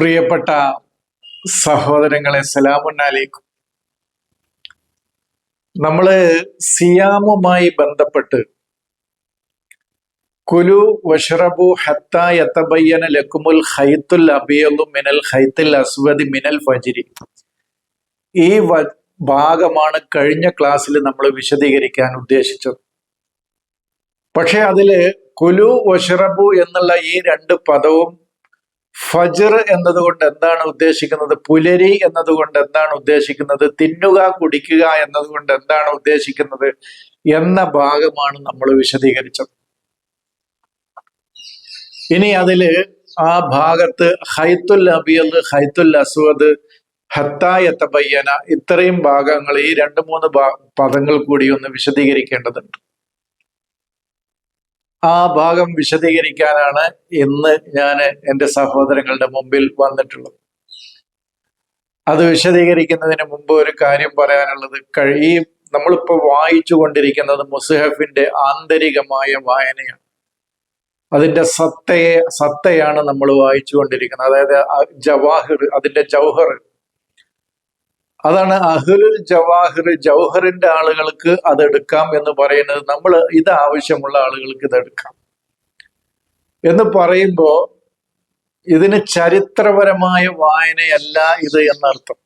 പ്രിയപ്പെട്ട സഹോദരങ്ങളെ സലാമുന്നലേക്കും. നമ്മൾ സിയാമുമായി ബന്ധപ്പെട്ട് കുലു വഷറബു ഹത്ത യത്തബയ്യന ലക്കുമുൽ ഹൈത്തുൽ അബിയലു മിനൽ ഹൈത്തുൽ അസ്വദി മിനൽ ഫജിരി. ഈ ഭാഗമാണ് കഴിഞ്ഞ ക്ലാസ്സിൽ നമ്മൾ വിശദീകരിക്കാൻ ഉദ്ദേശിച്ചത്. പക്ഷെ അതിൽ കുലു വഷറബു എന്നുള്ള ഈ രണ്ട് പദവും ഫജർ എന്നതുകൊണ്ട് എന്താണ് ഉദ്ദേശിക്കുന്നത്? പുലരി എന്നതുകൊണ്ട് എന്താണ് ഉദ്ദേശിക്കുന്നത്? തിന്നുക കുടിക്കുക എന്നതുകൊണ്ട് എന്താണ് ഉദ്ദേശിക്കുന്നത്? എന്ന ഭാഗമാണ് നമ്മൾ വിശദീകരിച്ചത്. ഇനി അതിൽ ആ ഭാഗത്ത് ഹൈത്തുൽ അബിയൽ ഹൈത്തുൽ അസ്വദ് ഹത്തായത്ത ബയ്യന ഇത്രയും ഭാഗങ്ങൾ ഈ രണ്ട് മൂന്ന് പദങ്ങൾ കൂടി ഒന്ന് വിശദീകരിക്കേണ്ടതുണ്ട്. ആ ഭാഗം വിശദീകരിക്കാനാണ് ഇന്ന് ഞാൻ എന്റെ സഹോദരങ്ങളുടെ മുമ്പിൽ വന്നിട്ടുള്ളത്. അത് വിശദീകരിക്കുന്നതിന് മുമ്പ് ഒരു കാര്യം പറയാനുള്ളത്. കഴി നമ്മളിപ്പോൾ വായിച്ചു കൊണ്ടിരിക്കുന്നത് മുസ്ഹഫിന്റെ ആന്തരികമായ വായനയാണ്. അതിന്റെ സത്തയെ സത്തയാണ് നമ്മൾ വായിച്ചു കൊണ്ടിരിക്കുന്നത്. അതായത് ജവാഹിർ അതിന്റെ ജൗഹർ. അതാണ് അഹ്ലുൽ ജവാഹിർ ജൗഹറിന്റെ ആളുകൾക്ക് അതെടുക്കാം എന്ന് പറയുന്നത്. നമ്മൾ ഇത് ആവശ്യമുള്ള ആളുകൾക്ക് ഇതെടുക്കാം എന്ന് പറയുമ്പോൾ ഇതിന് ചരിത്രപരമായ വായനയല്ല ഇത് എന്നർത്ഥം.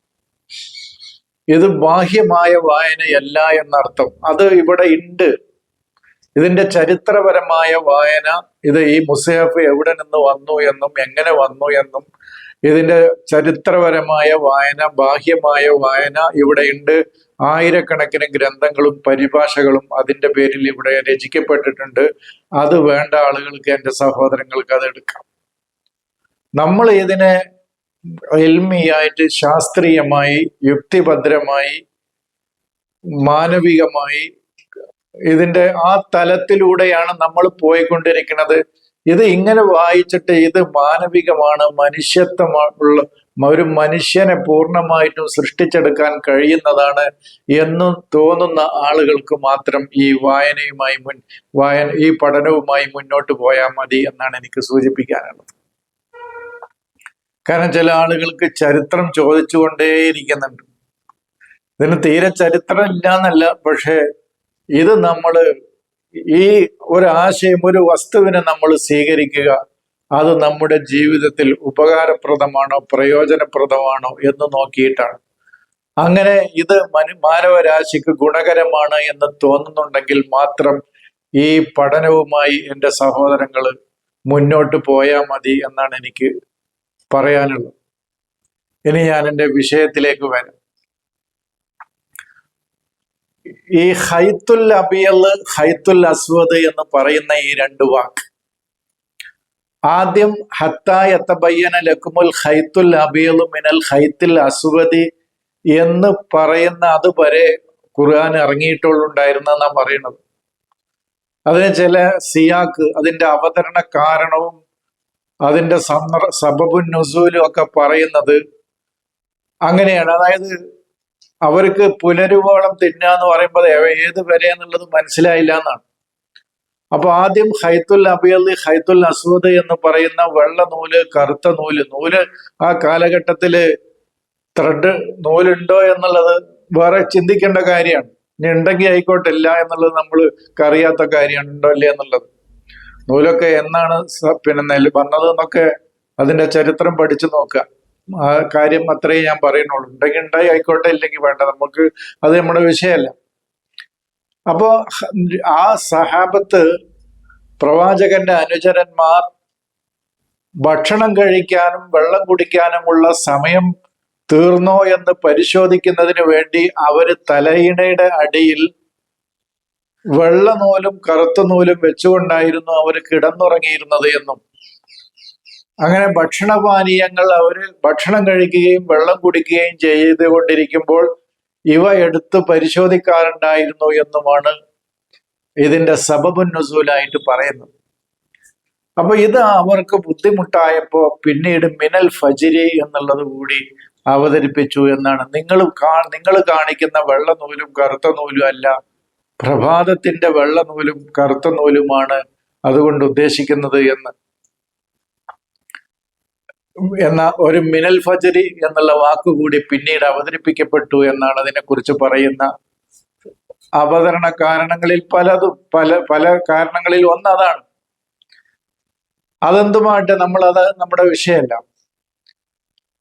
ഇത് ബാഹ്യമായ വായനയല്ല എന്നർത്ഥം. അത് ഇവിടെ ഉണ്ട് ഇതിന്റെ ചരിത്രപരമായ വായന ഇത് ഈ മുസഹഫ് എവിടെ നിന്ന് വന്നു എന്നും എങ്ങനെ വന്നു എന്നും ഇതിന്റെ ചരിത്രപരമായ വായന ബാഹ്യമായ വായന ഇവിടെയുണ്ട്. ആയിരക്കണക്കിന് ഗ്രന്ഥങ്ങളും പരിഭാഷകളും അതിന്റെ പേരിൽ ഇവിടെ രചിക്കപ്പെട്ടിട്ടുണ്ട്. അത് വേണ്ട ആളുകൾക്ക് എന്റെ സഹോദരങ്ങൾക്ക് അത് എടുക്കാം. നമ്മൾ ഇതിനെ എൽമിയായിട്ട് ശാസ്ത്രീയമായി യുക്തിഭദ്രമായി മാനവികമായി ഇതിന്റെ ആ തലത്തിലൂടെയാണ് നമ്മൾ പോയിക്കൊണ്ടിരിക്കുന്നത്. ഇത് ഇങ്ങനെ വായിച്ചിട്ട് ഇത് മാനവികമാണ് മനുഷ്യത്വമുള്ള ഒരു മനുഷ്യനെ പൂർണമായിട്ടും സൃഷ്ടിച്ചെടുക്കാൻ കഴിയുന്നതാണ് എന്ന് തോന്നുന്ന ആളുകൾക്ക് മാത്രം ഈ വായനയുമായി മുൻ വായന ഈ പഠനവുമായി മുന്നോട്ട് പോയാൽ മതി എന്നാണ് എനിക്ക് സൂചിപ്പിക്കാനുള്ളത്. കാരണം ചില ആളുകൾക്ക് ചരിത്രം ചോദിച്ചുകൊണ്ടേയിരിക്കുന്നുണ്ട്. ഇതിന് തീരെ ചരിത്രം ഇല്ല എന്നല്ല പക്ഷേ ഇത് നമ്മൾ ഈ ഒരു ആശയം ഒരു വസ്തുവിനെ നമ്മൾ സ്വീകരിക്കുക അത് നമ്മുടെ ജീവിതത്തിൽ ഉപകാരപ്രദമാണോ പ്രയോജനപ്രദമാണോ എന്ന് നോക്കിയിട്ടാണ്. അങ്ങനെ ഇത് മനു മാനവരാശിക്ക് ഗുണകരമാണ് എന്ന് തോന്നുന്നുണ്ടെങ്കിൽ മാത്രം ഈ പഠനവുമായി എന്റെ സഹോദരങ്ങൾ മുന്നോട്ട് പോയാൽ മതി എന്നാണ് എനിക്ക് പറയാനുള്ളത്. ഇനി ഞാൻ എന്റെ വിഷയത്തിലേക്ക് വരാം. ഈ ഹൈത്തുൽ അബിയൽ ഹൈത്തുൽ അസ്വദ് എന്ന് പറയുന്ന ഈ രണ്ട് വാക്ക്. ആദ്യം ഹത്ത എത്തബയ്യന ലക്കുമുൽ ഹൈത്തുൽ അബിയൽ മിനൽ ഹൈത്തുൽ അസ്വദി എന്ന് പറയുന്ന അതുവരെ ഖുർആൻ ഇറങ്ങിയിട്ടുള്ളുണ്ടായിരുന്നെന്നാ പറയുന്നത്. അതിന് ചില സിയാക്ക് അതിന്റെ അവതരണ കാരണവും അതിന്റെ സന്ദർ സബബുൻ നുസൂലും ഒക്കെ പറയുന്നത് അങ്ങനെയാണ്. അതായത് അവർക്ക് പുനരുവോളം തിന്നുക എന്ന് പറയുമ്പോൾ ഏത് വരെ എന്നുള്ളത് മനസ്സിലായില്ല എന്നാണ്. അപ്പൊ ആദ്യം ഹൈത്തുൽ അബിയല്ലി ഹൈത്തുൽ അസ്വദ് എന്ന് പറയുന്ന വെള്ള നൂൽ കറുത്ത നൂൽ. നൂൽ ആ കാലഘട്ടത്തിൽ ത്രെഡ് നൂലുണ്ടോ എന്നുള്ളത് വേറെ ചിന്തിക്കേണ്ട കാര്യമാണ്. ഇനി ഉണ്ടെങ്കിൽ ആയിക്കോട്ടെ ഇല്ല എന്നുള്ളത് നമ്മൾ അറിയാത്ത കാര്യമാണ് ഉണ്ടോ ഇല്ല എന്നുള്ളത്. നൂലൊക്കെ എന്നാണ് പിന്നെ വന്നത് എന്നൊക്കെ അതിന്റെ ചരിത്രം പഠിച്ചു നോക്കുക. ആ കാര്യം അത്രേ ഞാൻ പറയുന്നുള്ളൂ. ഉണ്ടെങ്കിൽ ഉണ്ടായി ആയിക്കോട്ടെ ഇല്ലെങ്കിൽ വേണ്ട. നമുക്ക് അത് നമ്മുടെ വിഷയമല്ല. അപ്പോ ആ സഹാബത്ത് പ്രവാചകന്റെ അനുചരന്മാർ ഭക്ഷണം കഴിക്കാനും വെള്ളം കുടിക്കാനുമുള്ള സമയം തീർന്നോ എന്ന് പരിശോധിക്കുന്നതിന് വേണ്ടി അവർ തലയിണയുടെ അടിയിൽ വെള്ള നൂലും കറുത്ത നൂലും വെച്ചുകൊണ്ടായിരുന്നു അവർ കിടന്നുറങ്ങിയിരുന്നത് എന്നും. അങ്ങനെ ഭക്ഷണപാനീയങ്ങൾ അവർ ഭക്ഷണം കഴിക്കുകയും വെള്ളം കുടിക്കുകയും ചെയ്തുകൊണ്ടിരിക്കുമ്പോൾ ഇവ എടുത്ത് പരിശോധിക്കാറുണ്ടായിരുന്നു എന്നുമാണ് ഇതിന്റെ സബബുന്നുസൂലായിട്ട് പറയുന്നത്. അപ്പൊ ഇത് അവർക്ക് ബുദ്ധിമുട്ടായപ്പോ പിന്നീട് മിനൽ ഫജിരി എന്നുള്ളത് കൂടി അവതരിപ്പിച്ചു എന്നാണ്. നിങ്ങൾ കാ നിങ്ങൾ കാണിക്കുന്ന വെള്ളനൂലും കറുത്ത നൂലും അല്ല പ്രഭാതത്തിന്റെ വെള്ളനൂലും കറുത്ത നൂലുമാണ് അതുകൊണ്ട് ഉദ്ദേശിക്കുന്നത് എന്ന്. എന്ന ഒരു മിനൽ ഫജരി എന്നുള്ള വാക്കുകൂടി പിന്നീട് അവതരിപ്പിക്കപ്പെട്ടു എന്നാണ് അതിനെക്കുറിച്ച് പറയുന്ന അവതരണ കാരണങ്ങളിൽ പലതും പല പല കാരണങ്ങളിൽ ഒന്ന് അതാണ് അതെന്തുമായിട്ട് അത് നമ്മുടെ വിഷയമല്ല.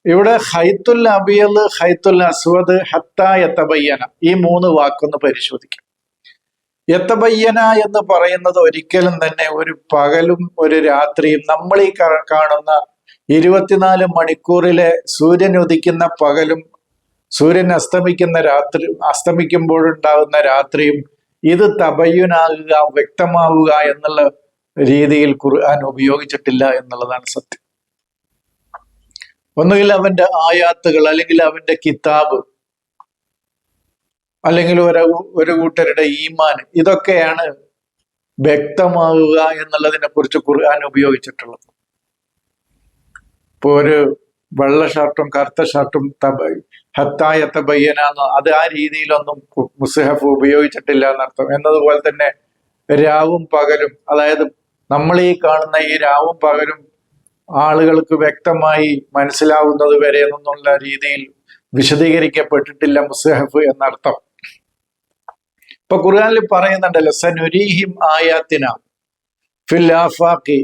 ഇവിടെ ഹൈത്തുൽ അബിയൽ ഹൈത്തുൽ അസ്വദ് ഹത്ത എത്തബയ്യന ഈ മൂന്ന് വാക്കൊന്ന് പരിശോധിക്കാം. എത്തബയ്യന എന്ന് പറയുന്നത് ഒരിക്കലും തന്നെ ഒരു പകലും ഒരു രാത്രിയും നമ്മൾ ഈ കാണുന്ന ഇരുപത്തിനാല് മണിക്കൂറിലെ സൂര്യൻ ഉദിക്കുന്ന പകലും സൂര്യൻ അസ്തമിക്കുന്ന രാത്രി അസ്തമിക്കുമ്പോഴുണ്ടാകുന്ന രാത്രിയും ഇത് തപയ്യനാകുക വ്യക്തമാവുക എന്നുള്ള രീതിയിൽ ഖുർആൻ ഉപയോഗിച്ചിട്ടില്ല എന്നുള്ളതാണ് സത്യം. ഒന്നുകിൽ അവന്റെ ആയാത്തുകൾ അല്ലെങ്കിൽ അവന്റെ കിതാബ് അല്ലെങ്കിൽ ഒരു ഒരു കൂട്ടരുടെ ഈമാൻ ഇതൊക്കെയാണ് വ്യക്തമാവുക എന്നുള്ളതിനെ കുറിച്ച് ഖുർആൻ ഉപയോഗിച്ചിട്ടുള്ളത്. ഇപ്പൊ ഒരു വെള്ള ഷർട്ടും കറുത്ത ഷർട്ടും തബ ഹത്തായ തബയ്യനാന്ന് അത് ആ രീതിയിലൊന്നും മുസ്ഹഫ് ഉപയോഗിച്ചിട്ടില്ല എന്നർത്ഥം. എന്നതുപോലെ തന്നെ രാവും പകലും അതായത് നമ്മൾ ഈ കാണുന്ന ഈ രാവും പകലും ആളുകൾക്ക് വ്യക്തമായി മനസ്സിലാവുന്നത് വരെ എന്നുള്ള രീതിയിൽ വിശദീകരിക്കപ്പെട്ടിട്ടില്ല മുസ്ഹഫ് എന്നർത്ഥം. ഇപ്പൊ ഖുർആനിൽ പറയുന്നുണ്ടല്ലോ സനുരീഹിം ആയാത്തിന ഫിൽ ആഫാഖി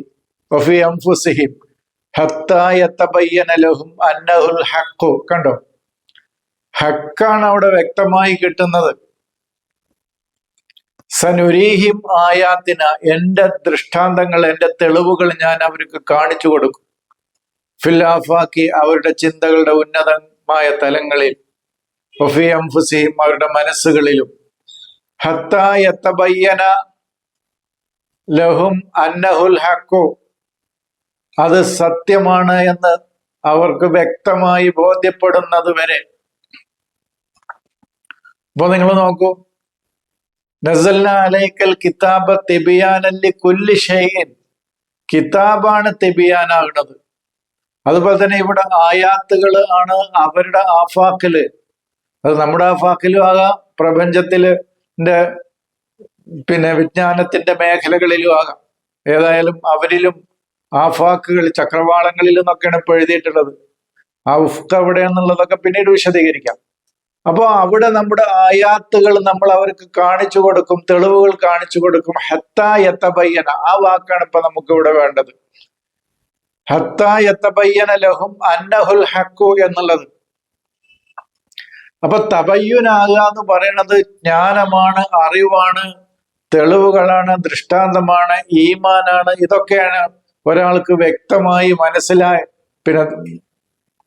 വഫി അൻഫുസിഹിം അന്നഹുൽ കണ്ടോ? ഹക്കാണ് അവിടെ വ്യക്തമായി കിട്ടുന്നത്. സനുരീഹിം ആയാത്തിന എന്റെ ദൃഷ്ടാന്തങ്ങൾ എന്റെ തെളിവുകൾ ഞാൻ അവർക്ക് കാണിച്ചു കൊടുക്കും. ഫില്ലാഫാക്കി അവരുടെ ചിന്തകളുടെ ഉന്നതമായ തലങ്ങളിൽ ഒഫി അവരുടെ മനസ്സുകളിലും. ഹത്താ യത്തബയ്യന ലഹും അന്നഹുൽ ഹക്കു അത് സത്യമാണ് എന്ന് അവർക്ക് വ്യക്തമായി ബോധ്യപ്പെടുന്നത് വരെ. അപ്പൊ നിങ്ങൾ നോക്കൂ. നസൽന അലൈക്കൽ കിതാബ തെബിയാനല്ലി കുല്ലി ഷെയ്ൻ കിതാബാണ് തെബിയാനാകുന്നത്. അതുപോലെ തന്നെ ഇവിടെ ആയാത്തുകൾ ആണ് അവരുടെ ആഫാക്കിൽ അത് നമ്മുടെ ആഫാക്കിലും ആകാം പ്രപഞ്ചത്തിൽ പിന്നെ വിജ്ഞാനത്തിന്റെ മേഖലകളിലും ആകാം. ഏതായാലും അവരിലും ആഫാക്കുകൾ ചക്രവാളങ്ങളിൽ നിന്നൊക്കെയാണ് ഇപ്പോൾ എഴുതിയിട്ടുള്ളത്. ആ ഉഫ്ക എവിടെയെന്നുള്ളതൊക്കെ പിന്നീട് വിശദീകരിക്കാം. അപ്പോൾ അവിടെ നമ്മുടെ ആയാത്തുകൾ നമ്മൾ അവർക്ക് കാണിച്ചു കൊടുക്കും തെളിവുകൾ കാണിച്ചു കൊടുക്കും. ഹത്ത യത്തബയ്യന ആ വാക്കാണ് ഇപ്പൊ നമുക്ക് ഇവിടെ വേണ്ടത്. ഹത്ത യത്തബയ്യന ലഹും അന്നഹുൽ ഹക്കു എന്നുള്ളത്. അപ്പൊ തബയ്യുനാകുക എന്ന് പറയുന്നത് ജ്ഞാനമാണ് അറിവാണ് തെളിവുകളാണ് ദൃഷ്ടാന്തമാണ് ഈമാനാണ് ഇതൊക്കെയാണ് ഒരാൾക്ക് വ്യക്തമായി മനസ്സിലായി പിന്നെ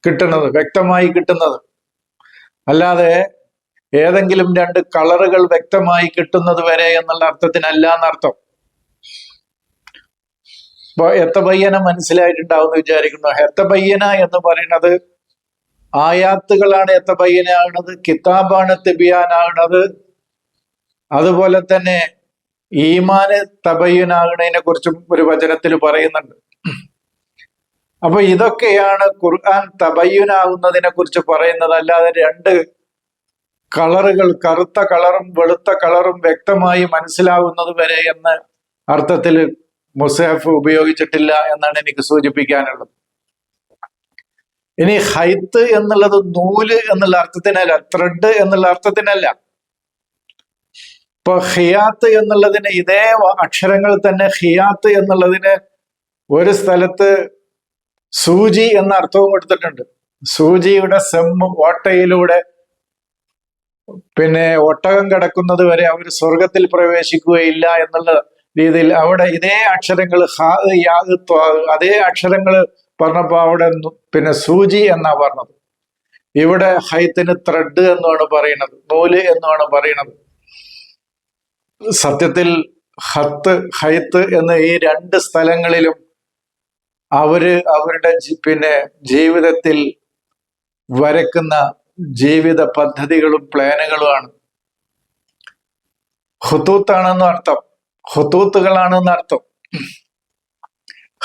കിട്ടുന്നത് വ്യക്തമായി കിട്ടുന്നത്. അല്ലാതെ ഏതെങ്കിലും രണ്ട് കളറുകൾ വ്യക്തമായി കിട്ടുന്നത് വരെ എന്നുള്ള അർത്ഥത്തിനല്ല എന്നർത്ഥം. ഇപ്പൊ എത്തബയ്യന മനസ്സിലായിട്ടുണ്ടാവും എന്ന് വിചാരിക്കുന്നു? എത്തബയ്യന എന്ന് പറയുന്നത്? ആയാത്തുകളാണ് എത്തബയ്യനാകുന്നത് കിതാബാണ് തിബിയാനാകുന്നത് അതുപോലെ തന്നെ ഈമാന് തബയ്യനാകണേനെ കുറിച്ചും ഒരു വചനത്തിൽ പറയുന്നുണ്ട്. അപ്പൊ ഇതൊക്കെയാണ് ഖുർആൻ തബയ്യനാകുന്നതിനെ കുറിച്ച് പറയുന്നത്. അല്ലാതെ രണ്ട് കളറുകൾ കറുത്ത കളറും വെളുത്ത കളറും വ്യക്തമായി മനസ്സിലാവുന്നത് വരെ എന്ന അർത്ഥത്തിൽ മുസഹഫ് ഉപയോഗിച്ചിട്ടില്ല എന്നാണ് എനിക്ക് സൂചിപ്പിക്കാനുള്ളത്. ഇനി ഹൈത്ത് എന്നുള്ളത് നൂൽ എന്നുള്ള അർത്ഥത്തിനല്ല ത്രെഡ് എന്നുള്ള അർത്ഥത്തിനല്ല. ഇപ്പൊ ഹിയാത്ത് എന്നുള്ളതിന് ഇതേ അക്ഷരങ്ങൾ തന്നെ ഹിയാത്ത് എന്നുള്ളതിന് ഒരു സ്ഥലത്ത് സൂചി എന്ന അർത്ഥവും കൊടുത്തിട്ടുണ്ട്. സൂചിയുടെ സെമ്മ് ഓട്ടയിലൂടെ പിന്നെ ഒട്ടകം കിടക്കുന്നത് വരെ അവർ സ്വർഗത്തിൽ പ്രവേശിക്കുകയില്ല എന്നുള്ള രീതിയിൽ അവിടെ ഇതേ അക്ഷരങ്ങൾ യാ അതേ അക്ഷരങ്ങൾ പറഞ്ഞപ്പോ അവിടെ ന്നു- പിന്നെ സൂചി എന്നാ പറഞ്ഞത്. ഇവിടെ ഹൈത്തിന് ത്രെഡ് എന്നാണ് പറയുന്നത് നൂൽ എന്നാണ് പറയുന്നത്. സത്യത്തിൽ ഹത്ത് ഹൈത്ത് എന്ന ഈ രണ്ട് സ്ഥലങ്ങളിലും അവർ അവരുടെ പിന്നെ ജീവിതത്തിൽ വരക്കുന്ന ജീവിത പദ്ധതികളും പ്ലാനുകളുമാണ് ഹുത്തൂത്താണെന്ന് അർത്ഥം. ഹുത്തൂത്തുകളാണെന്ന് അർത്ഥം.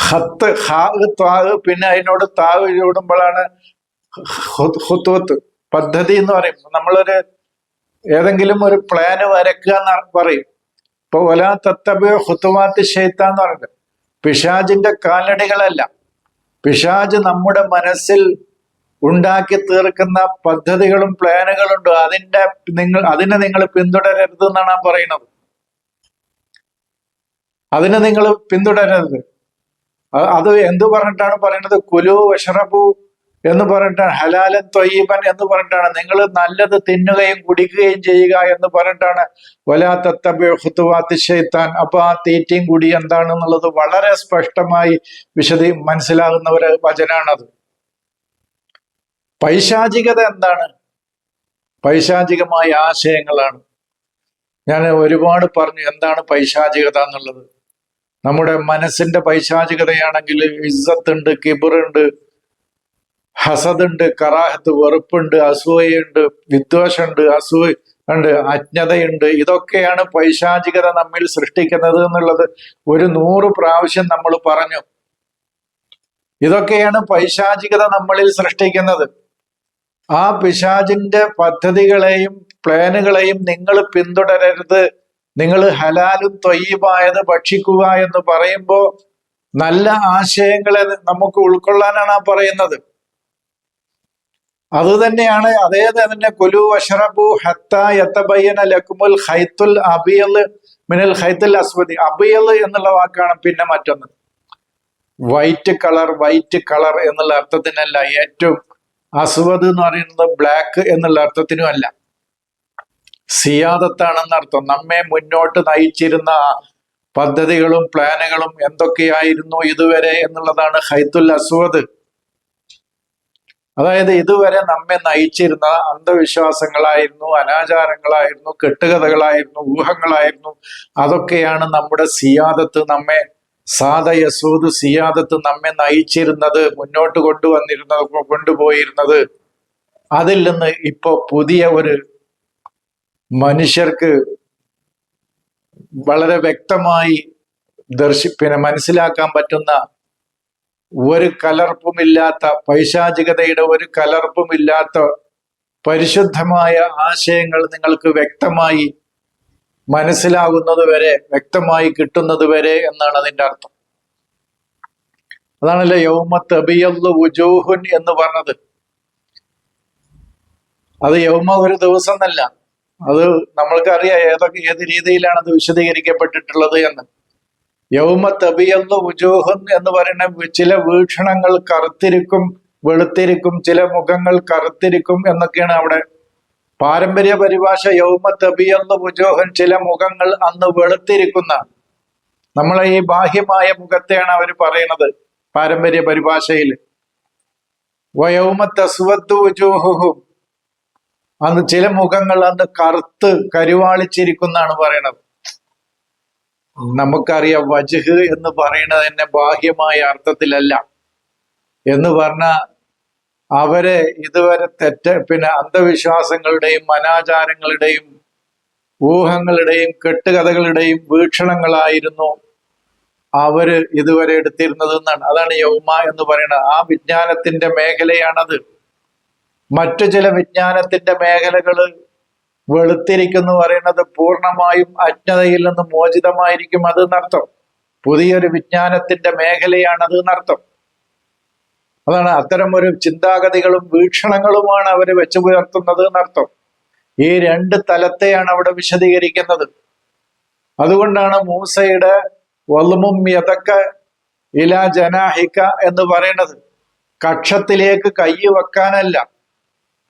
ഹത്ത് ഹാഗ് ത്വാഗ് പിന്നെ അതിനോട് താവ് ചൂടുമ്പോഴാണ് ഹുത്തൂത്ത്. പദ്ധതി എന്ന് പറയും നമ്മളൊരു ഏതെങ്കിലും ഒരു പ്ലാന് വരക്കുക എന്ന് പറയും. ഇപ്പൊ ഒല തത്തബ് ഹുത്തുവാത്ത് ഷെയ്ത്ത എന്ന് പറയുന്നത്. പിശാജിന്റെ കാലടികളല്ല. പിശാജ് നമ്മുടെ മനസ്സിൽ ഉണ്ടാക്കി തീർക്കുന്ന പദ്ധതികളും പ്ലാനുകളും ഉണ്ട് അതിന്റെ നിങ്ങൾ അതിനെ നിങ്ങൾ പിന്തുടരരുത് എന്നാണ് ഞാൻ പറയുന്നത്. അതിനെ നിങ്ങൾ പിന്തുടരരുത്. അത് എന്തു പറഞ്ഞിട്ടാണ് പറയുന്നത്? കുലു വഷറബു എന്ന് പറഞ്ഞിട്ടാണ് ഹലാലൻ തൊയ്യബൻ എന്ന് പറഞ്ഞിട്ടാണ്. നിങ്ങൾ നല്ലത് തിന്നുകയും കുടിക്കുകയും ചെയ്യുക എന്ന് പറഞ്ഞിട്ടാണ്. വലാത്തത്തബുത്തുവാത്തി ഷെയ്ത്താൻ അപ്പൊ ആ തീറ്റയും കുടി എന്താണെന്നുള്ളത് വളരെ സ്പഷ്ടമായി വിശദി മനസ്സിലാകുന്ന ഒരു വചനാണത്. പൈശാചികത എന്താണ്? പൈശാചികമായ ആശയങ്ങളാണ്. ഞാൻ ഒരുപാട് പറഞ്ഞു എന്താണ് പൈശാചികത എന്നുള്ളത്. നമ്മുടെ മനസ്സിന്റെ പൈശാചികതയാണെങ്കിൽ ഇസ്സത്തുണ്ട് കിബറുണ്ട് ഹസദുണ്ട് കറാഹത്ത് വെറുപ്പുണ്ട് അസൂയുണ്ട് വിദ്വേഷമുണ്ട് അസൂയ ഉണ്ട് അജ്ഞതയുണ്ട്. ഇതൊക്കെയാണ് പൈശാചികത നമ്മിൽ സൃഷ്ടിക്കുന്നത് എന്നുള്ളത് ഒരു നൂറ് പ്രാവശ്യം നമ്മൾ പറഞ്ഞു. ഇതൊക്കെയാണ് പൈശാചികത നമ്മളിൽ സൃഷ്ടിക്കുന്നത്. ആ പിശാചിന്റെ പദ്ധതികളെയും പ്ലാനുകളെയും നിങ്ങൾ പിന്തുടരരുത്. നിങ്ങൾ ഹലാലും തൊയ്യുമായത് ഭക്ഷിക്കുക എന്ന് പറയുമ്പോൾ നല്ല ആശയങ്ങളെ നമുക്ക് ഉൾക്കൊള്ളാനാണ് ആ പറയുന്നത്. അത് തന്നെയാണ് അതേ തന്നെ കൊലു അഷറബു ഹത്ത യത്തബയ്യന ലക്കുമുൽ ഹൈത്തുൽ അബിയൽ മിനൽ ഹൈത്തുൽ അസ്വദി. അബിയൽ എന്നുള്ള വാക്കാണ് പിന്നെ മറ്റൊന്ന്. വൈറ്റ് കളർ വൈറ്റ് കളർ എന്നുള്ള അർത്ഥത്തിനല്ല. ഏറ്റവും അസ്വദ് എന്ന് പറയുന്നത് ബ്ലാക്ക് എന്നുള്ള അർത്ഥത്തിനും അല്ല. സിയാദത്താണെന്ന് അർത്ഥം. നമ്മെ മുന്നോട്ട് നയിച്ചിരുന്ന പദ്ധതികളും പ്ലാനുകളും എന്തൊക്കെയായിരുന്നു ഇതുവരെ എന്നുള്ളതാണ് ഹൈത്തുൽ അസ്വദ്. അതായത് ഇതുവരെ നമ്മെ നയിച്ചിരുന്ന അന്ധവിശ്വാസങ്ങളായിരുന്നു അനാചാരങ്ങളായിരുന്നു കെട്ടുകഥകളായിരുന്നു ഊഹങ്ങളായിരുന്നു. അതൊക്കെയാണ് നമ്മുടെ സിയാദത്ത് നമ്മെ സാദ യസൂദ് സിയാദത്ത് നമ്മെ നയിച്ചിരുന്നത് മുന്നോട്ട് കൊണ്ടുവന്നിരുന്നത് കൊണ്ടുപോയിരുന്നത്. അതിൽ നിന്ന് ഇപ്പോ പുതിയ ഒരു മനുഷ്യർക്ക് വളരെ വ്യക്തമായി ദർശി പിന്നെ മനസ്സിലാക്കാൻ പറ്റുന്ന ഒരു കലർപ്പുമില്ലാത്ത പൈശാചികതയുടെ ഒരു കലർപ്പുമില്ലാത്ത പരിശുദ്ധമായ ആശയങ്ങൾ നിങ്ങൾക്ക് വ്യക്തമായി മനസ്സിലാകുന്നത് വരെ വ്യക്തമായി കിട്ടുന്നത് വരെ എന്നാണ് അതിന്റെ അർത്ഥം. അതാണല്ലോ യൗമ തബിയല്ലു വുജൂഹുൻ എന്ന് പറഞ്ഞത്. അത് യൗമ ഒരു ദിവസം എന്നല്ല അത് നമ്മൾക്കറിയാം ഏതൊക്കെ ഏത് രീതിയിലാണ് അത് വിശദീകരിക്കപ്പെട്ടിട്ടുള്ളത് എന്ന്. യൗമ തബിയന്ന് ഉജോഹൻ എന്ന് പറയുന്ന ചില വീക്ഷണങ്ങൾ കറുത്തിരിക്കും വെളുത്തിരിക്കും ചില മുഖങ്ങൾ കറുത്തിരിക്കും എന്നൊക്കെയാണ് അവിടെ. പാരമ്പര്യ പരിഭാഷ യൗമ തബിയന്ന് വുജൂഹൻ ചില മുഖങ്ങൾ അന്ന് വെളുത്തിരിക്കുന്ന. നമ്മളെ ഈ ബാഹ്യമായ മുഖത്തെയാണ് അവർ പറയുന്നത് പാരമ്പര്യ പരിഭാഷയിൽ അന്ന് ചില മുഖങ്ങൾ അന്ന് കറുത്ത് കരുവാളിച്ചിരിക്കുന്നാണ് പറയണത് നമുക്കറിയാം വജഹ് എന്ന് പറയുന്നത് തന്നെ ബാഹ്യമായ അർത്ഥത്തിലല്ല. എന്ന് പറഞ്ഞ അവരെ ഇതുവരെ തെറ്റ പിന്നെ അന്ധവിശ്വാസങ്ങളുടെയും അനാചാരങ്ങളുടെയും ഊഹങ്ങളുടെയും കെട്ടുകഥകളുടെയും വീക്ഷണങ്ങളായിരുന്നു അവർ ഇതുവരെ എടുത്തിരുന്നത് എന്നാണ്. അതാണ് യൗമ എന്ന് പറയുന്നത്. ആ വിജ്ഞാനത്തിന്റെ മേഖലയാണത്. മറ്റു ചില വിജ്ഞാനത്തിന്റെ മേഖലകൾ വെളുത്തിരിക്കുന്നു പറയുന്നത് പൂർണമായും അജ്ഞതയിൽ നിന്ന് മോചിതമായിരിക്കും അത് എന്നർത്ഥം പുതിയൊരു വിജ്ഞാനത്തിന്റെ മേഖലയാണ് അത് എന്നർത്ഥം. അതാണ് അത്തരം ഒരു ചിന്താഗതികളും വീക്ഷണങ്ങളുമാണ് അവർ വെച്ചു പുലർത്തുന്നത് എന്നർത്ഥം. ഈ രണ്ട് തലത്തെയാണ് അവിടെ വിശദീകരിക്കുന്നത്. അതുകൊണ്ടാണ് മൂസയുടെ വലുമും യതക്ക ഇല ജനാഹിക്ക എന്ന് പറയുന്നത്. കക്ഷത്തിലേക്ക് കൈ വെക്കാനല്ല.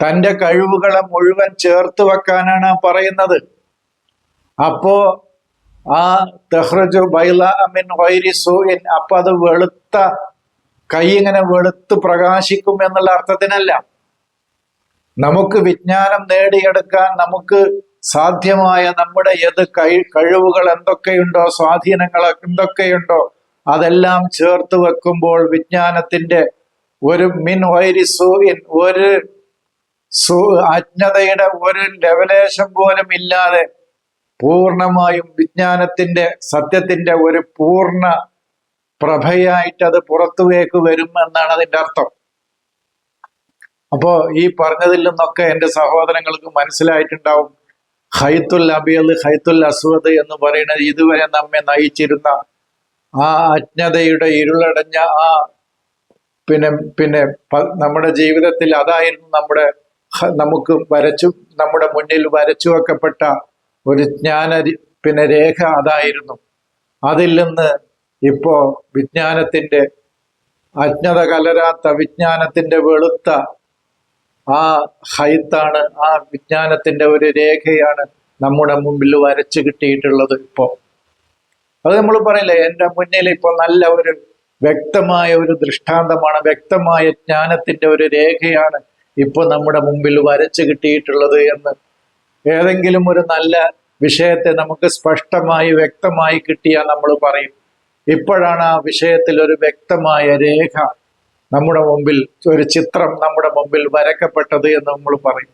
തന്റെ കഴിവുകളെ മുഴുവൻ ചേർത്ത് വെക്കാനാണ് പറയുന്നത്. അപ്പോ ആ തെഹ്റജു ബൈല അമിൻ വൈരി സൂയിൻ അപ്പൊ അത് വെളുത്ത കൈ ഇങ്ങനെ വെളുത്ത് പ്രകാശിക്കും എന്നുള്ള അർത്ഥത്തിനല്ല. നമുക്ക് വിജ്ഞാനം നേടിയെടുക്കാൻ നമുക്ക് സാധ്യമായ നമ്മുടെ ഏത് കൈ കഴിവുകൾ എന്തൊക്കെയുണ്ടോ സ്വാധീനങ്ങൾ എന്തൊക്കെയുണ്ടോ അതെല്ലാം ചേർത്ത് വെക്കുമ്പോൾ വിജ്ഞാനത്തിന്റെ ഒരു മിൻ വൈരി സൂയിൻ ഒരു അജ്ഞതയുടെ ഒരു ലെവലേഷൻ പോലും ഇല്ലാതെ പൂർണമായും വിജ്ഞാനത്തിന്റെ സത്യത്തിന്റെ ഒരു പൂർണ പ്രഭയായിട്ട് അത് പുറത്തുവേക്ക് വരും എന്നാണ് അതിന്റെ അർത്ഥം. അപ്പോ ഈ പറഞ്ഞതിൽ നിന്നൊക്കെ എന്റെ സഹോദരങ്ങൾക്ക് മനസ്സിലായിട്ടുണ്ടാവും. ഹൈത്തുൽ അബിയൽ ഹൈത്തുൽ അസ്വദ് എന്ന് പറയുന്നത് ഇതുവരെ നമ്മെ നയിച്ചിരുന്ന ആ അജ്ഞതയുടെ ഇരുളടഞ്ഞ ആ പിന്നെ പിന്നെ നമ്മുടെ ജീവിതത്തിൽ അതായിരുന്നു നമ്മുടെ നമുക്ക് വരച്ചു നമ്മുടെ മുന്നിൽ വരച്ചു വെക്കപ്പെട്ട ഒരു ജ്ഞാന പിന്നെ രേഖ അതായിരുന്നു. അതിൽ നിന്ന് ഇപ്പോ വിജ്ഞാനത്തിന്റെ അജ്ഞത കലരാത്ത വിജ്ഞാനത്തിന്റെ വെളുത്ത ആ ഹൈത്താണ് ആ വിജ്ഞാനത്തിന്റെ ഒരു രേഖയാണ് നമ്മുടെ മുമ്പിൽ വരച്ചു കിട്ടിയിട്ടുള്ളത് ഇപ്പോ. അത് നമ്മൾ പറയില്ലേ എന്റെ മുന്നിൽ ഇപ്പോൾ നല്ല ഒരു വ്യക്തമായ ഒരു ദൃഷ്ടാന്തമാണ് വ്യക്തമായ ജ്ഞാനത്തിന്റെ ഒരു രേഖയാണ് ഇപ്പോൾ നമ്മുടെ മുമ്പിൽ വരച്ചു കിട്ടിയിട്ടുള്ളത് എന്ന് ഏതെങ്കിലും ഒരു നല്ല വിഷയത്തെ നമുക്ക് സ്പഷ്ടമായി വ്യക്തമായി കിട്ടിയാൽ നമ്മൾ പറയും. ഇപ്പോഴാണ് ആ വിഷയത്തിൽ ഒരു വ്യക്തമായ രേഖ നമ്മുടെ മുമ്പിൽ ഒരു ചിത്രം നമ്മുടെ മുമ്പിൽ വരക്കപ്പെട്ടത് എന്ന് നമ്മൾ പറയും.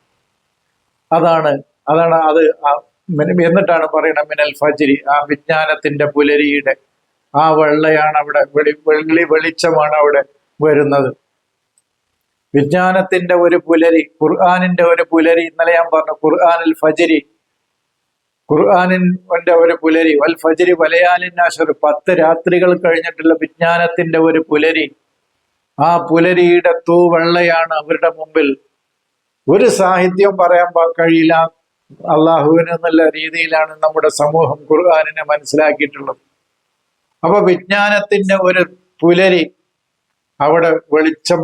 അതാണ് അതാണ് അത് എന്നിട്ടാണ് പറയുന്നത് മിനൽ ഫജിരി ആ വിജ്ഞാനത്തിന്റെ പുലരിയുടെ ആ വെള്ളയാണ് അവിടെ വെളി വെള്ളി വെളിച്ചമാണ് അവിടെ വരുന്നത്. വിജ്ഞാനത്തിന്റെ ഒരു പുലരി ഖുർആാനിന്റെ ഒരു പുലരി. ഇന്നലെ ഞാൻ പറഞ്ഞു ഖുർആാനിൽ ഫജിരി. ഖുർആാനിന്റെ ഒരു പുലരി. വൽ ഫജിരി വലയാലിൻ അഷർ പത്ത് രാത്രികൾ കഴിഞ്ഞിട്ടുള്ള വിജ്ഞാനത്തിന്റെ ഒരു പുലരി. ആ പുലരിയുടെ തൂവെള്ളയാണ് അവരുടെ മുമ്പിൽ. ഒരു സാഹിത്യം പറയാൻ കഴിയില്ല. അള്ളാഹുവിന് എന്നുള്ള രീതിയിലാണ് നമ്മുടെ സമൂഹം ഖുർആാനിനെ മനസ്സിലാക്കിയിട്ടുള്ളത്. അപ്പൊ വിജ്ഞാനത്തിന്റെ ഒരു പുലരി അവിടെ വെളിച്ചം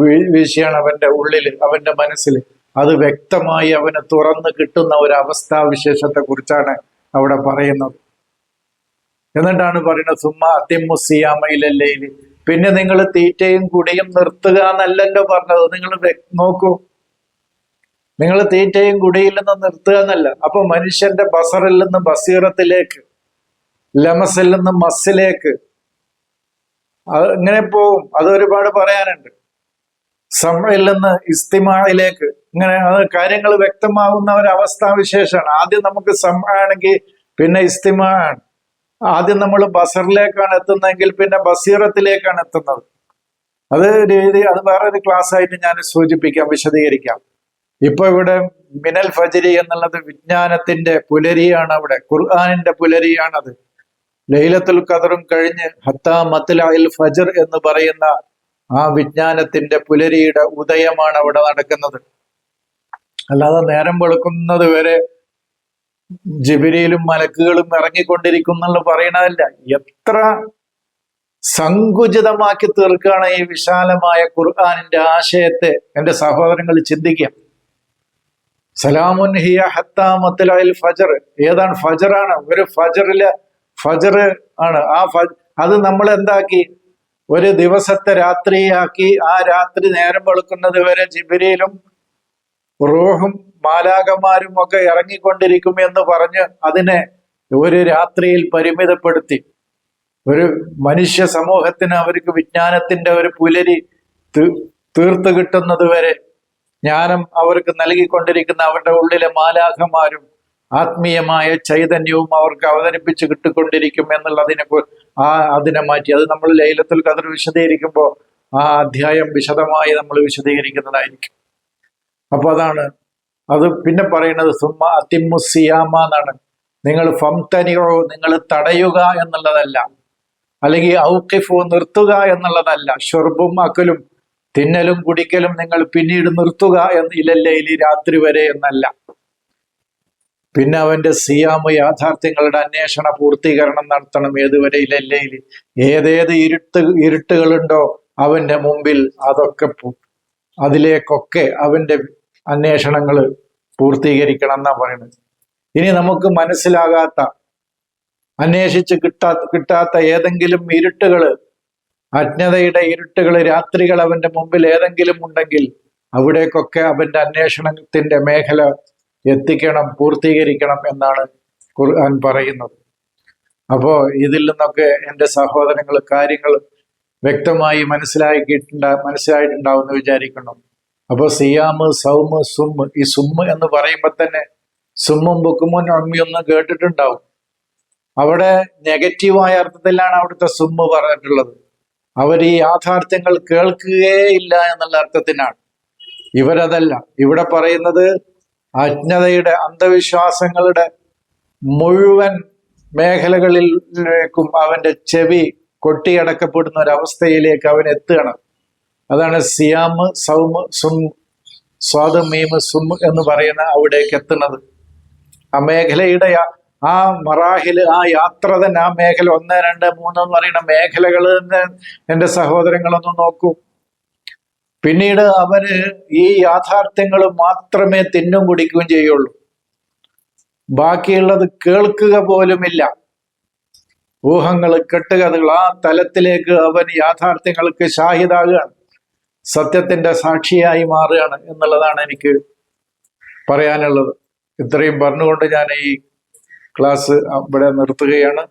വി- വീശിയാണ് അവന്റെ ഉള്ളിൽ അവന്റെ മനസ്സിൽ അത് വ്യക്തമായി അവന് തുറന്ന് കിട്ടുന്ന ഒരു അവസ്ഥാവിശേഷത്തെ കുറിച്ചാണ് അവിടെ പറയുന്നത്. എന്നിട്ടാണ് പറയുന്നത് സുമ്മ അത്തിമുസിയാമയിലല്ലേൽ പിന്നെ നിങ്ങൾ തീറ്റയും കുടിയും നിർത്തുക എന്നല്ലല്ലോ പറഞ്ഞത്. നിങ്ങൾ നോക്കൂ. നിങ്ങൾ തീറ്റയും കുടിയിൽ നിന്ന് നിർത്തുക എന്നല്ല. അപ്പൊ മനുഷ്യന്റെ ബസറിൽ നിന്ന് ബസീറത്തിലേക്ക് ലമസിൽ നിന്ന് മസ്സിലേക്ക് അങ്ങനെ പോവും. അത് ഒരുപാട് പറയാനുണ്ട്. സമയിൽ നിന്ന് ഇസ്തിമായിലേക്ക് ഇങ്ങനെ അത് കാര്യങ്ങൾ വ്യക്തമാകുന്ന ഒരു അവസ്ഥാവിശേഷമാണ് ആദ്യം നമുക്ക് സമയാണെങ്കിൽ പിന്നെ ഇസ്തിമാണ് ആദ്യം നമ്മൾ ബസറിലേക്കാണ് എത്തുന്നതെങ്കിൽ പിന്നെ ബസീറത്തിലേക്കാണ് എത്തുന്നത്. അത് രീതി അത് വേറൊരു ക്ലാസ് ആയിട്ട് ഞാൻ സൂചിപ്പിക്കാം വിശദീകരിക്കാം. ഇപ്പൊ ഇവിടെ മിനൽ ഫജരി എന്നുള്ളത് വിജ്ഞാനത്തിന്റെ പുലരിയാണ് അവിടെ ഖുർആാനിന്റെ പുലരിയാണത്. ലൈലത്തുൽ ഖദറും കഴിഞ്ഞ് ഹത്താ മത്ലഅൽ ഫജർ എന്ന് പറയുന്ന ആ വിജ്ഞാനത്തിന്റെ പുലരിയുടെ ഉദയമാണ് അവിടെ നടക്കുന്നത്. അല്ലാതെ നേരം വെളുക്കുന്നത് വരെ ജിബിരിയിലും മലക്കുകളും ഇറങ്ങിക്കൊണ്ടിരിക്കുന്നുള്ള പറയണതല്ല. എത്ര സങ്കുചിതമാക്കി തീർക്കുകയാണ് ഈ വിശാലമായ ഖുർആാനിന്റെ ആശയത്തെ എന്റെ സഹോദരങ്ങൾ ചിന്തിക്കുക. സലാമുൻ ഹിയ ഹത്താ മത്ലഅൽ ഫജർ. ഏതാണ് ഫജറാണ്? ഒരു ഫജറിലെ ഫജർ ആണ്. ആ ഫജ് അത് നമ്മൾ എന്താക്കി? ഒരു ദിവസത്തെ രാത്രിയാക്കി ആ രാത്രി നേരം വെളുക്കുന്നത് വരെ ജിബിരിയിലും റൂഹും മാലാകന്മാരും ഒക്കെ ഇറങ്ങിക്കൊണ്ടിരിക്കും എന്ന് പറഞ്ഞ് അതിനെ ഒരു രാത്രിയിൽ പരിമിതപ്പെടുത്തി. ഒരു മനുഷ്യ സമൂഹത്തിന് അവർക്ക് വിജ്ഞാനത്തിന്റെ ഒരു പുലരി തീർത്തു കിട്ടുന്നത് വരെ ജ്ഞാനം അവർക്ക് നൽകിക്കൊണ്ടിരിക്കുന്ന അവരുടെ ഉള്ളിലെ മാലാഖമാരും ആത്മീയമായ ചൈതന്യവും അവർക്ക് അവതരിപ്പിച്ച് കിട്ടിക്കൊണ്ടിരിക്കും എന്നുള്ളതിനെ ആ അതിനെ മാറ്റി. അത് നമ്മൾ ലൈലത്തുൽ ഖദർ വിശദീകരിക്കുമ്പോൾ ആ അധ്യായം വിശദമായി നമ്മൾ വിശദീകരിക്കുന്നതായിരിക്കും. അപ്പൊ അതാണ്. അത് പിന്നെ പറയുന്നത് സുമ്മ അതിമുസിയാമ എന്നാണ്. നിങ്ങൾ ഫംതനിയോ നിങ്ങൾ തടയുക എന്നുള്ളതല്ല. അല്ലെങ്കിൽ ഔക്കിഫു നിർത്തുക എന്നുള്ളതല്ല. ഷൊർബും അക്കലും തിന്നലും കുടിക്കലും നിങ്ങൾ പിന്നീട് നിർത്തുക എന്ന് ഇലല്ലയിലി രാത്രി വരെ എന്നല്ല. പിന്നെ അവന്റെ സിയാമ യാഥാർത്ഥ്യങ്ങളുടെ അന്വേഷണ പൂർത്തീകരണം നടത്തണം. ഏതുവരെ ഇലല്ലയിൽ ഏതേത് ഇരുട്ട് ഇരുട്ടുകളുണ്ടോ അവന്റെ മുമ്പിൽ അതൊക്കെ അതിലേക്കൊക്കെ അവന്റെ അന്വേഷണങ്ങൾ പൂർത്തീകരിക്കണം എന്നാ പറയുന്നത്. ഇനി നമുക്ക് മനസ്സിലാകാത്ത അന്വേഷിച്ച് കിട്ടാ കിട്ടാത്ത ഏതെങ്കിലും ഇരുട്ടുകൾ അജ്ഞതയുടെ ഇരുട്ടുകൾ രാത്രികൾ അവന്റെ മുമ്പിൽ ഏതെങ്കിലും ഉണ്ടെങ്കിൽ അവിടേക്കൊക്കെ അവന്റെ അന്വേഷണത്തിന്റെ മേഖല എത്തിക്കണം പൂർത്തീകരിക്കണം എന്നാണ് ഖുർആൻ പറയുന്നത്. അപ്പോ ഇതിൽ നിന്നൊക്കെ എന്റെ സഹോദരങ്ങൾ കാര്യങ്ങൾ വ്യക്തമായി മനസ്സിലാക്കിയിട്ടുണ്ട മനസ്സിലായിട്ടുണ്ടാവും എന്ന് വിചാരിക്കണം അപ്പോൾ സിയാമ് സൗമ് സുമ്മ് ഈ സുമ്മ് എന്ന് പറയുമ്പോൾ തന്നെ സുമ്മും ബുക്കുമും അമ്മിയൊന്നും കേട്ടിട്ടുണ്ടാവും. അവിടെ നെഗറ്റീവായ അർത്ഥത്തിലാണ് അവിടുത്തെ സുമ്മ് പറഞ്ഞിട്ടുള്ളത്. അവർ ഈ യാഥാർത്ഥ്യങ്ങൾ കേൾക്കുകയേ ഇല്ല എന്നുള്ള അർത്ഥത്തിനാണ്. ഇവരതല്ല. ഇവിടെ പറയുന്നത് അജ്ഞതയുടെ അന്ധവിശ്വാസങ്ങളുടെ മുഴുവൻ മേഖലകളിലേക്കും അവന്റെ ചെവി കൊട്ടിയടക്കപ്പെടുന്ന ഒരവസ്ഥയിലേക്ക് അവൻ എത്തുകയാണ്. അതാണ് സിയാമ് സൗമ് സും സ്വാദ് മീമ് സും എന്ന് പറയുന്ന അവിടേക്ക് എത്തുന്നത്. ആ മേഖലയുടെ ആ മറാഹിൽ ആ യാത്ര തന്നെ ആ മേഖല ഒന്ന് രണ്ട് മൂന്ന് എന്ന് പറയുന്ന മേഖലകൾ എന്റെ സഹോദരങ്ങളൊന്ന് നോക്കൂ. പിന്നീട് അവർ ഈ യാഥാർത്ഥ്യങ്ങൾ മാത്രമേ തിന്നും കുടിക്കുകയും ചെയ്യുള്ളൂ. ബാക്കിയുള്ളത് കേൾക്കുക പോലുമില്ല. ഊഹങ്ങൾ കെട്ടുകഥകൾ ആ തലത്തിലേക്ക് അവൻ യാഥാർത്ഥ്യങ്ങൾക്ക് ഷാഹിദാകുകയാണ് സത്യത്തിന്റെ സാക്ഷിയായി മാറുകയാണ് എന്നുള്ളതാണ് എനിക്ക് പറയാനുള്ളത്. ഇത്രയും പറഞ്ഞുകൊണ്ട് ഞാൻ ഈ ക്ലാസ് ഇവിടെ നിർത്തുകയാണ്.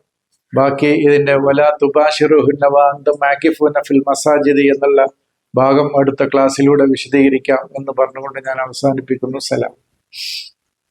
ബാക്കി ഇതിന്റെ വല തുബാഷിറുഹുന്നവാന്തം മാക്കിഫുന ഫിൽ മസാജിദ് എന്നുള്ള ഭാഗം അടുത്ത ക്ലാസ്സിലൂടെ വിശദീകരിക്കാം എന്ന് പറഞ്ഞുകൊണ്ട് ഞാൻ അവസാനിപ്പിക്കുന്നു. സലാം.